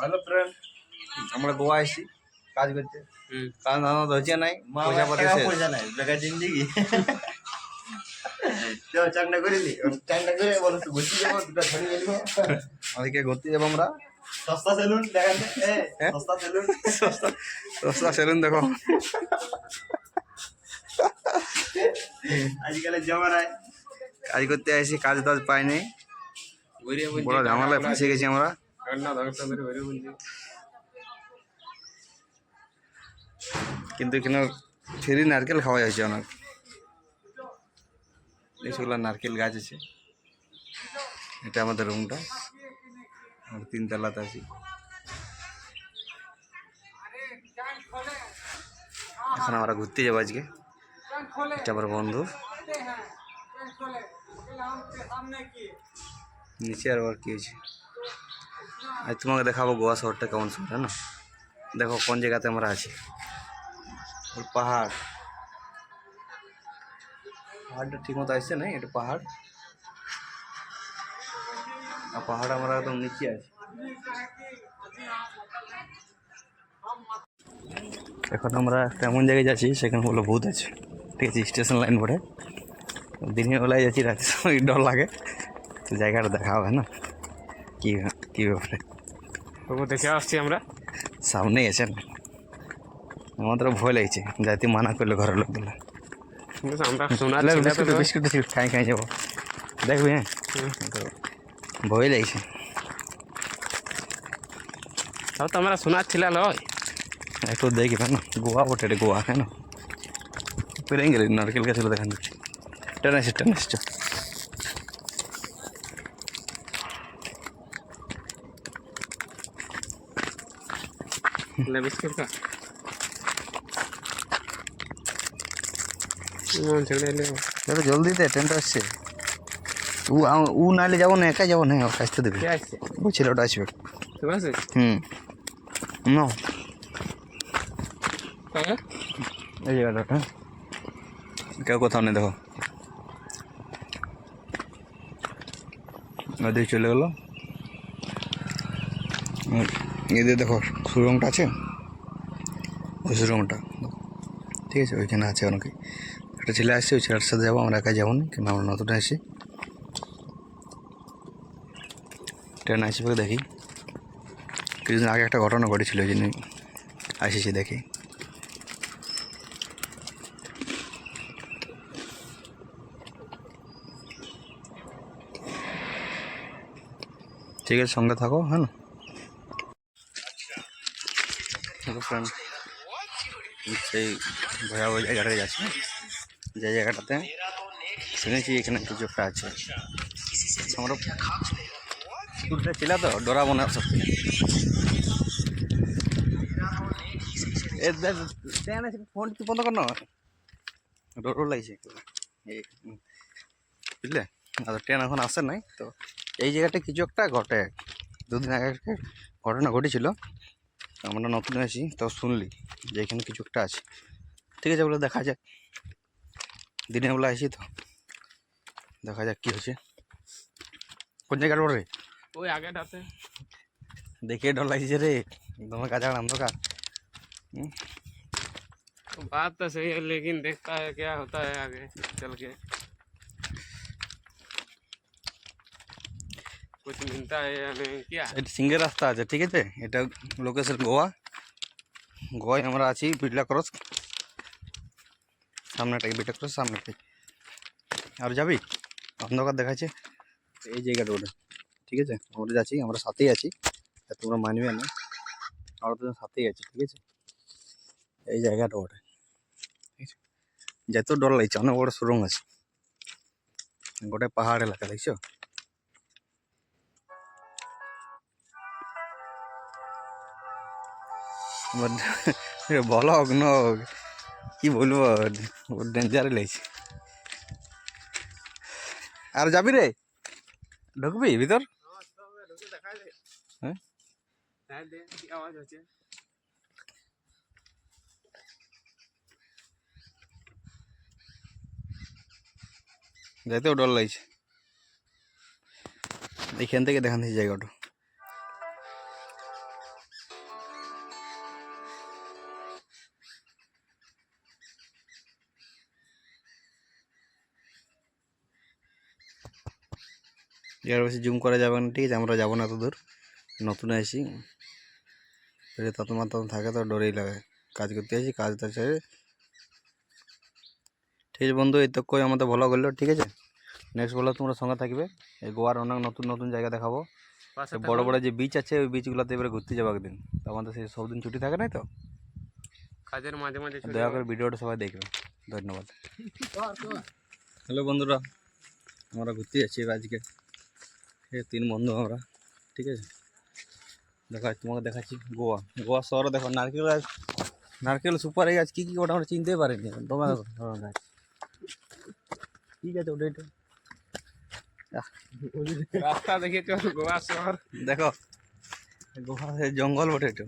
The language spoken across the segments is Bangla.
ভালো ফ্রেন্ড আমরা গোয়া এসেছি কাজ করতে। কাজ ধান্দা হচ্ছে নাই পয়সা পাতি শেষ পয়সা নাই বেকার জিন্দিগি। চল চাকনা করে নি। চাকনা করে বলো তো ঘুরতে যাব দুটো ধরে নিয়ে নিবো ঘুরতে যাব আমরা। সস্তা সেলুন দেখান হ্যাঁ? সস্তা সেলুন সস্তা সেলুন দেখো। আজকালের জমানায়। কাজ করতে আসি কাজ টাজ পাইনি। বড় ঝামেলায় ফেসে গেছি আমরা। কিন্তু এখানে ফ্রি নারকেল খাওয়া যাচ্ছে অনেক। এইসবগুলো নারকেল গাছ আছে। এটা আমাদের রুমটা। আমরা তিনতলাতে আছি। এখন আমরা ঘুরতে যাব আজকে। এটা আমার বন্ধু। নিচে আর আর কি হয়েছে আজ তোমাকে দেখাবো গোয়া শহরটা কেমন শহর হ্যাঁ না দেখো, কোন জায়গাতে আমরা আছি। পাহাড়। পাহাড়টা ঠিক মতো আসছে না, এটা পাহাড়। আর পাহাড় আমরা একদম নিচে আছি। এখন আমরা একটা এমন জায়গায় যাচ্ছি, সেখানে বলে ভূত আছে। ঠিক আছে, স্টেশন লাইন পড়ে। দিনের বেলায় যাচ্ছি, রাতের সময় ডর লাগে। জায়গাটা দেখা হবে, না? কি কি ব্যাপারে? তবু দেখে আসছি আমরা। সামনেই আছেন আমাদের ভয় লাগছে যাতে মানা করলে ঘরের লোকগুলো। আমরা তো বিস্কুট বিস্কুট খাই খাই যাব। দেখবি হ্যাঁ? ভয় লাগছে। তাও তো আমরা শোনার ছিল লয়। একটু দেখি না গোয়া বটে গোয়া কেন? পেরে গেলি নারকেল গাছ দেখান। টেন আসছে টেন আসছে। ले बिस्किट का মন ছেড়ে এলে দাদা জলদি দে ট্রেনটা আসছে উ আ- উ নাইলে যাবো না একা যাবো না ওর কাছতে দেবে কে আসছে ওই ছেলেটা আসবে ঠিক আছে হুম না হ্যাঁ এই জায়গাটা হ্যাঁ কেউ কোথাও নেই দেখো ওদিকে চলে গেলো উম, এদের দেখো সুরংটা আছে ওই সুরংটা ঠিক আছে ওইখানে আছে অনেকে। একটা ছেলে আসছে ওই ছেলের সাথে যাব আমরা একা যাব না কিন্তু আমরা নতুন আসি। ট্রেন আসবে দেখি। কিছুদিন আগে একটা ঘটনা ঘটেছিল ওই জন্য আসিছি দেখি। ঠিক আছে সঙ্গে থাকো হ্যাঁ। Hello friend. সেই ভয়াবহ জায়গাটায় যাচ্ছি যে জায়গাটাতে শুনেছি এখানে কিছু একটা আছে। আমরা টুরটা ছিল তো ডরাবো না আছে ফোন বন্ধ কর না ডর লাগছে। বুঝলে? আর ট্রেন এখন আসে নাই, তো এই জায়গাটা কিছু একটা ঘটে। দুদিন আগে ঘটনা ঘটেছিল। আমরা নতুন আছি তো শুনলি যে এখানে কিছু একটা আছে ঠিক আছে বলে দেখা যাক দিনের বেলা আসি তো দেখা যাক কী হচ্ছে কোন জায়গাটা রে ওই আগেটাতে দেখে ডর লাগছে রে তোমার কাছে অন্ধকার बात तो सही है लेकिन देखता है क्या होता है आगे चल के कुछ मिलता है या नहीं क्या এটা সিঙ্গেল রাস্তা আছে ঠিক আছে এটা লোকেশন গোয়া গোয়ায় আমরা আছি বিড়লা ক্রস সামনেটাই বিড়লা ক্রস সামনেটাই আর যাবি অন্ধকার দেখাচ্ছে এই জায়গাটা ওটা ঠিক আছে আমরা যাচ্ছি আমরা সাথেই আছি আর তোমরা মানবে না আমরা তো সাথেই আছি ঠিক আছে এই জায়গাটা ওটা ঠিক আছে যত ডর লাগছে অনেক বড় সুরঙ্গ আছে গোটাই পাহাড় এলাকা দেখছো ব্লগ নগ কি বলব? ওর ডেঞ্জার লেগেছে। আর যাবি রে? ঢুকবি ভিতর? হ্যাঁ? যাইতেও ডর লাগছে। এখান থেকে দেখান জায়গাটা। এর বেশি জুম করা যাবে না ঠিক আছে? আমরা যাব না এত দূর। নতুন যদি তত মাত্র থাকে তো ডরেই লাগে। কাজ করতে আসি কাজটা ছেড়ে। ঠিক আছে বন্ধু এই তো কই আমাদের ভালো করল ঠিক আছে? নেক্সট বলো তোমরা সঙ্গে থাকবে। এই গোয়ার অনেক নতুন নতুন জায়গা দেখাবো। বড় বড় যে বিচ আছে ওই বিচগুলোতে এবারে ঘুরতে যাব একদিন। তো আমাদের সেই সব দিন ছুটি থাকে না তো? কাজের মাঝে মাঝে দয়া করে ভিডিওটা সবাই দেখবে। ধন্যবাদ। হ্যালো বন্ধুরা আমরা ঘুরতে যাচ্ছি আজকে। তিন বন্ধু আমরা ঠিক আছে? দেখা তোমাকে দেখাচ্ছি গোয়া। গোয়া শহরে দেখো নারকেল গাছ নারকেল সুপার সুপারি গাছ কী কী ওটা আমরা চিনতেই পারিনি। তোমার গাছ কী গাছ ওটা এটা রাস্তা দেখে গোয়া শহর? দেখো গোয়া জঙ্গল বটে এটা।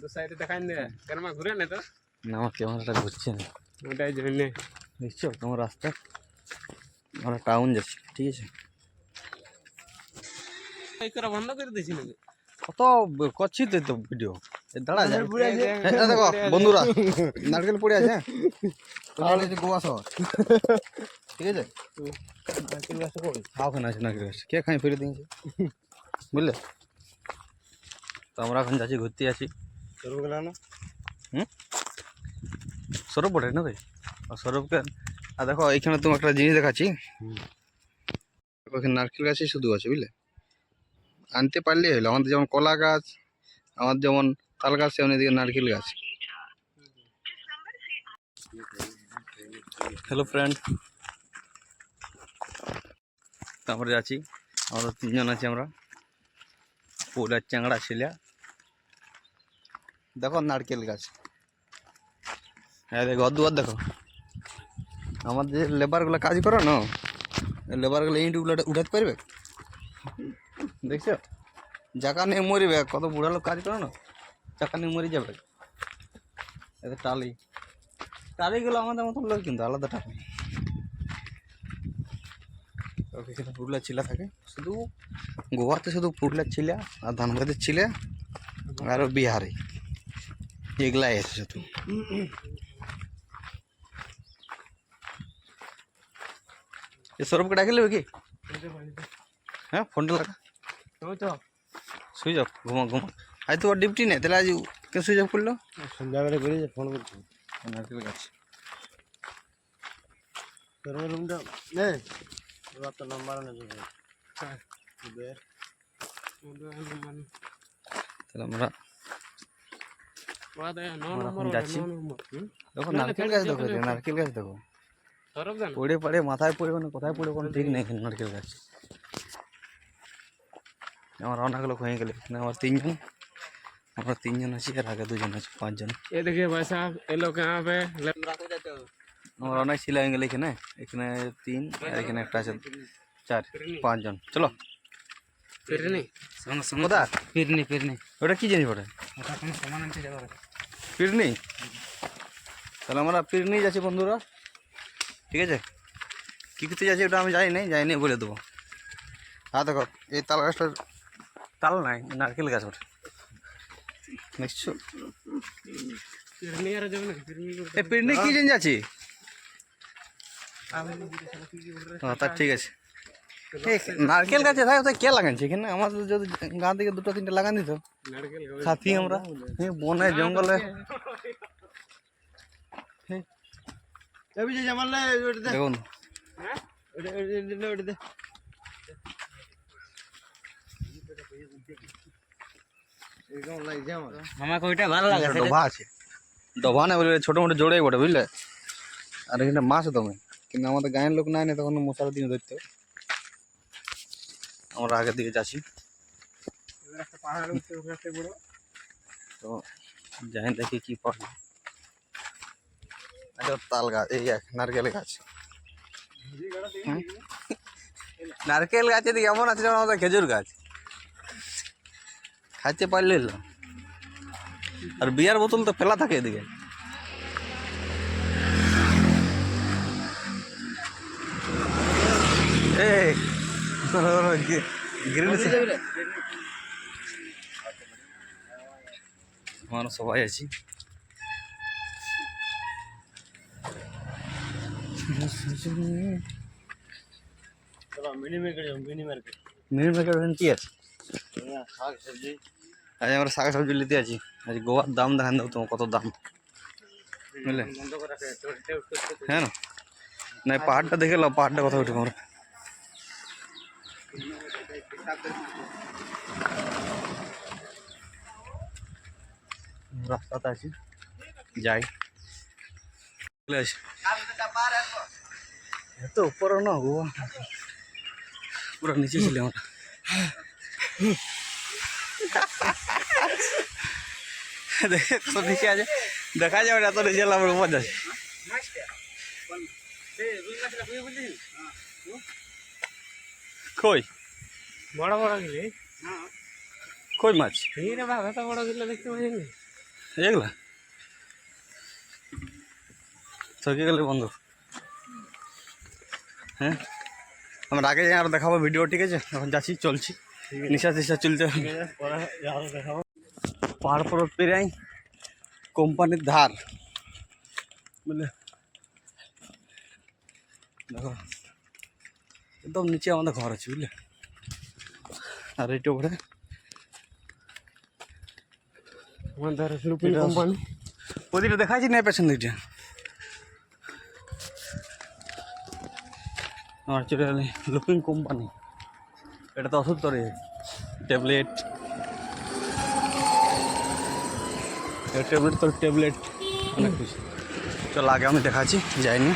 দু সাইডে দেখাই কেন ঘুরে নে তো? না আমার ক্যামেরাটা ঘুরছে না। ওটাই জন্য দেখছ তোমার রাস্তা? আমরা টাউন যাচ্ছি ঠিক আছে? এই করে বন্ধ করে দিয়েছি নাকি? কত করছি তো তো ভিডিও। এ দাঁড়া যায় দেখো বন্ধুরা নারকেল পড়ে আছে হ্যাঁ? তাহলে যে গোয়া শহর ঠিক আছে? নারকেল গাছটা কই? খাও খান আছে নারকেল গাছ। কে খাই ফেলে দিয়েছে? বুঝলে? তো আমরা এখন যাচ্ছি ঘুরতে আছি হুম? সৌরভ বটে না ভাই আর সৌরভকে আর দেখো এইখানে তোমার একটা জিনিস দেখাচ্ছি। দেখো, নারকেল গাছই শুধু আছে বুঝলে? আনতে পারলেই হলো। আমাদের যেমন কলা গাছ আমার যেমন তাল গাছ তেমন এদিকে নারকেল গাছ। হ্যালো ফ্রেন্ড তারপরে যাচ্ছি। আমরা তিনজন আছি আমরা। পোলার চ্যাংড়া ছেলে দেখো নারকেল গাছ। হ্যাঁ দেখো দুয়ার দেখো। আমাদের যে লেবারগুলো কাজ করো না লেবারগুলো ইঁটগুলো উঠাতে পারবে? দেখছ? জায়গা নিয়ে মরিবে কত বুড়া লোক কাজ করে না? চাকা নিয়ে মরে যাবে। এতে টালি। টালিগুলো আমাদের মতন লোক কিন্তু আলাদা টালি। ওকে পুরুলিয়ার ছিলা থাকে। শুধু গোয়াতে শুধু পুরুলিয়ার ছিলা আর ধানবাদের ছিলা আর বিহারে। এগুলাই আছে শুধু। এ সৌরভকে ডাকে নেবে কি? হ্যাঁ ফোনটা লাগা। তো সুইচ অফ ঘুমা ঘুমা। আজ তো ওর ডিউটি নেই তাহলে আজ কে সুইচ অফ করল সন্ধ্যাবেলা বেরিয়ে ফোন করছি। নারকেল গাছ তোর রুমটা নে ওর তো নাম্বার নেই হ্যাঁ। দে তাহলে আমরা নো। নো দেখো না, না, নারকেল গাছ দেখো। নারকেল গাছ দেখো। পড়ে পড়ে মাথায় পড়ে মানে কোথায় পড়ে কোনো ঠিক নেই নারকেল গাছ। আমার অনেকগুলো হয়ে গেলে। আমার তিনজন। আমরা তিনজন আছি আর আগে দুজন আছি পাঁচজন। এদিকে দেখে ভাই সাহেব এলো কাঁ পে আমার অনেক ছিল হয়ে গেলে এখানে। এখানে তিন আর এখানে একটা আছে চার পাঁচজন। চলো। ফিরনি। কোথা ফিরনি ফিরনি। ওটা কী জানি ওটা ফিরনি? তাহলে আমরা ফিরনি যাচ্ছি বন্ধুরা। ঠিক আছে? কী করতে যাচ্ছি ওটা আমি জানি নাই জানি বলে দেবো। হ্যাঁ দেখো এই তাল গাছটার তাল নাই নারকেল গাছ ওঠে নিশ্চয় পিড়নি কি চেঞ্জ আছে তা ঠিক আছে। নারকেল গাছে থাকে ওটা কে লাগাইছে? এখানে আমাদের যদি গাঁ থেকে দুটো তিনটে লাগান দিত। খাতি আমরা। বনে জঙ্গলে। দেখুন। আমাকে ওইটা ভালো লাগে ডোভা আছে। ডোভা না বলে ছোটো মোটো জোড়াই বটে বুঝলে? আর এখানে মাছ তুমি কিন্তু আমাদের গায়ের লোক নাই না তখন মশার দিনে ধরতে। আমরা আগের দিকে যাচ্ছি। একটা তো যাই দেখি কি পাই আচ্ছা তাল গাছ এই এক নারকেল গাছ। নারকেল গাছ এমন আছে যেমন আমাদের খেজুর গাছ। খাইতে পারলে। আর বিয়ার বোতল তো ফেলা থাকে এদিকে। আমরা সবাই আছি। Mini market mini market minute market কি আছে? শাক সবজি। আজ আমরা শাক সবজি নিতে আছি আজ গোয়ার দাম দেখান দাও তোমার কত দাম। বুঝলে? হ্যাঁ না? পাহাড়টা দেখে নাও পাহাড়টা কথা উঠে আমরা রাস্তাতে আছি। যাই। চলে আসি। এত উপরে না, গোয়া। পুরো নিচে ছিল আমরা। দেখে কত নিচে আছে দেখা যাবে না এত নিচে এলাম উপর যাচ্ছে কই বড় বড় গিলে কই মাছ বাবা এত বড় গিলে দেখতে পাইনি এগুলা চকে গেলে বন্ধ হ্যাঁ আমরা আগে যাই আর দেখাবো ভিডিও ঠিক আছে এখন যাচ্ছি চলছি নিশা টিশা চলতে দেখাবো পাহাড় পর্বত পেরাই কোম্পানির ধার। বুঝলে? দেখো একদম নিচে আমাদের ঘর আছে বুঝলে? আর এইটা উপরে। আমাদের লুপিন এটা- কোম্পানি দেখাচ্ছি না পেছন দিকটা? আমার চলে লুকিং কোম্পানি এটা তো ওষুধ করে ট্যাবলেট ট্যাবলেট তো ট্যাবলেট অনেক কিছু চল আগে আমি দেখাচ্ছি যাইনি।